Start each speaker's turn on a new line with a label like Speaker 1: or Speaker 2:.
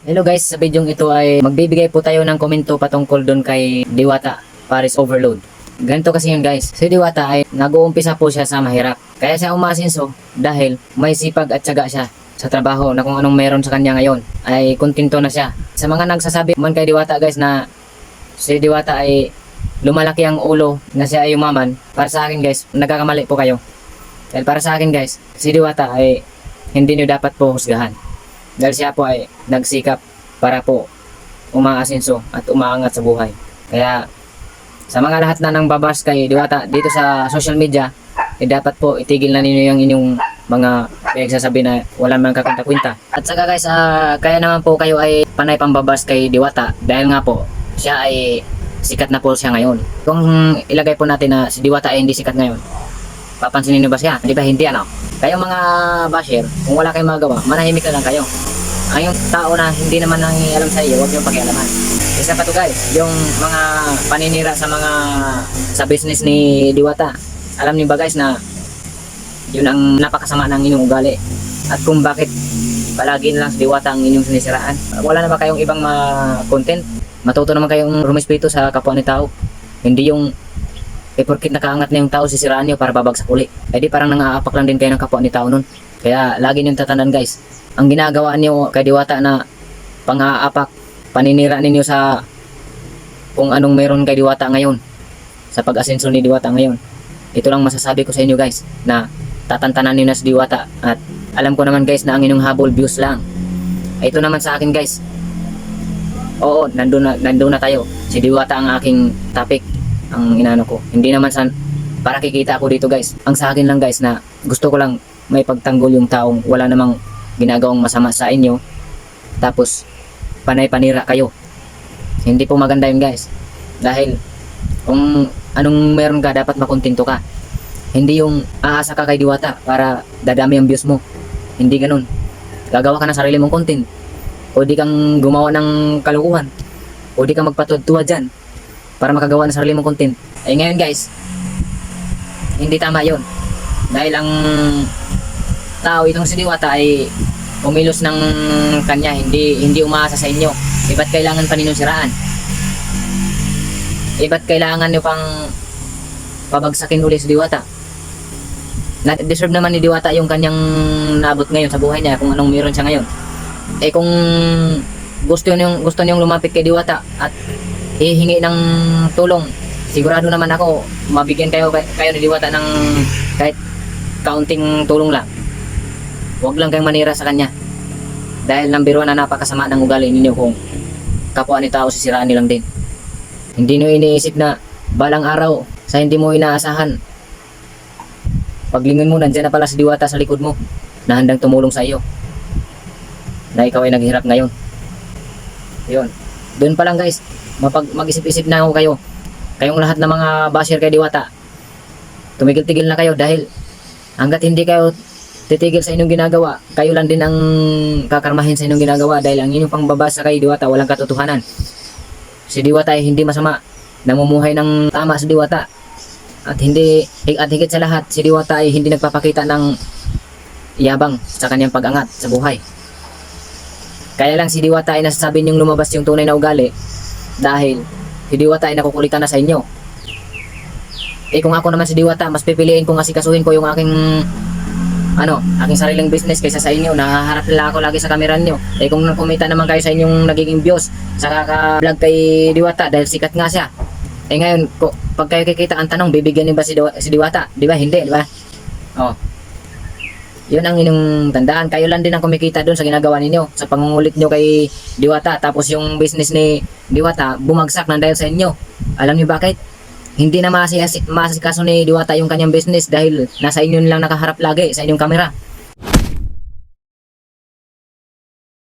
Speaker 1: Hello guys, sa video ito ay magbibigay po tayo ng komento patungkol doon kay Diwata Paris Overload. Ganito kasi yun guys, si Diwata ay nag-uumpisa po siya sa mahirap. Kaya siya umasinso dahil may sipag at syaga siya sa trabaho na kung anong meron sa kanya ngayon ay kontento na siya. Sa mga nagsasabi man kay Diwata guys na si Diwata ay lumalaki ang ulo na siya ay umaman, para sa akin guys, nagkakamali po kayo. Dahil para sa akin guys, si Diwata ay hindi nyo dapat po husgahan. Dahil siya po ay nagsikap para po umaasinso at umaangat sa buhay. Kaya sa mga lahat na nang babas kay Diwata dito sa social media, eh dapat po itigil na ninyo yung inyong mga pinagsasabi na wala man kakwenta-kwenta. At saka guys, ah, kaya naman po kayo ay panay pambabas kay Diwata dahil nga po siya ay sikat na po siya ngayon. Kung ilagay po natin na si Diwata ay hindi sikat ngayon, papansinin niyo ba siya? Di ba hindi ano? Kayo mga basher, kung wala kayong magawa, manahimik na lang kayo. Ang yung tao na hindi naman nangialam sa iyo, huwag niyong pakialaman. Isa pa to guys, yung mga paninira sa mga sa business ni Diwata. Alam niyo ba guys na yun ang napakasama ng inyong ugali. At kung bakit palagi na lang sa Diwata ang inyong sinisiraan. Wala na ba kayong ibang mga content? Matuto naman kayong rumispeto sa kapwa ni tao. Hindi yung eh porkit nakaangat na yung tao, sisiraan nyo para babagsak uli. Eh di parang nangaapak lang din kayo ng kapwa ni tao nun. Kaya lagi nyo tatandaan guys, ang ginagawa nyo kay Diwata na pang-aapak, paninira ninyo sa kung anong meron kay Diwata ngayon. Sa pag-asenso ni Diwata ngayon. Ito lang masasabi ko sa inyo guys, na tatantanan nyo na si Diwata. At alam ko naman guys na ang inyong habol views lang. Ito naman sa akin guys, Oo, nandun na, nandun na tayo. Si Diwata ang aking topic, ang inano ko. Hindi naman sa para kikita ako dito guys. Ang sa akin lang guys na gusto ko lang may pagtanggol yung taong wala namang ginagawang masama sa inyo. Tapos panay-panira kayo. Hindi po maganda yun guys. Dahil kung anong meron ka dapat makontento ka. Hindi yung aasa ka kay Diwata para dadami ang views mo. Hindi ganun. Gagawa ka ng sarili mong content o di kang gumawa ng kalukuhan o di kang magpatuwa dyan para makagawa ng sarili mong content eh ngayon guys hindi tama yon dahil ang tao itong si Diwata ay umilos ng kanya hindi hindi umaasa sa inyo. Iba't kailangan pa iba't kailangan nyo pang pabagsakin uli si Diwata. Na deserve naman ni Diwata yung kanyang naabot ngayon sa buhay niya kung anong meron siya ngayon. Eh kung gusto niyo gusto niyo lumapit kay Diwata at hihingi ng tulong sigurado naman ako mabigyan kayo kayo ni Diwata ng kahit kaunting tulong lang huwag lang kayong manira sa kanya dahil number one na napakasama ng ugali ninyo kung kapwa ni tao sisiraan nilang din hindi nyo iniisip na balang araw sa hindi mo inaasahan paglingon mo nandyan na pala si Diwata sa likod mo na handang tumulong sa iyo na ikaw ay naghirap ngayon. Yun. Doon pa lang guys, mapag mag-isip-isip na ako kayo. Kayong lahat ng mga basher kay Diwata. Tumigil-tigil na kayo dahil hanggat hindi kayo titigil sa inyong ginagawa, kayo lang din ang kakarmahin sa inyong ginagawa dahil ang inyong pangbabasa kay Diwata walang katotohanan. Si Diwata ay hindi masama. Namumuhay ng tama si Diwata. At hindi at higit sa lahat, si Diwata ay hindi nagpapakita ng yabang sa kanyang pag-angat sa buhay. Kaya lang si Diwata ay nasasabi niyong lumabas yung tunay na ugali dahil si Diwata ay nakukulitan na sa inyo. Eh kung ako naman si Diwata, mas pipiliin kong asikasuhin ko yung aking ano, aking sariling business kaysa sa inyo. Nahaharap nila ako lagi sa kamera niyo. Eh kung kumita naman kayo sa inyong nagiging views sa kaka-vlog kay Diwata dahil sikat nga siya. Eh ngayon, ko, pag kayo kikita ang tanong, bibigyan niyo ba si, Diwa- si Diwata? Di ba? Hindi, di ba? Oh. Yun ang inyong tandaan. Kayo lang din ang kumikita doon sa ginagawa ninyo. Sa pangungulit nyo kay Diwata. Tapos yung business ni Diwata, bumagsak na dahil sa inyo. Alam niyo bakit? Hindi na masikaso ni Diwata yung kanyang business dahil nasa inyo nilang nakaharap lagi sa inyong kamera.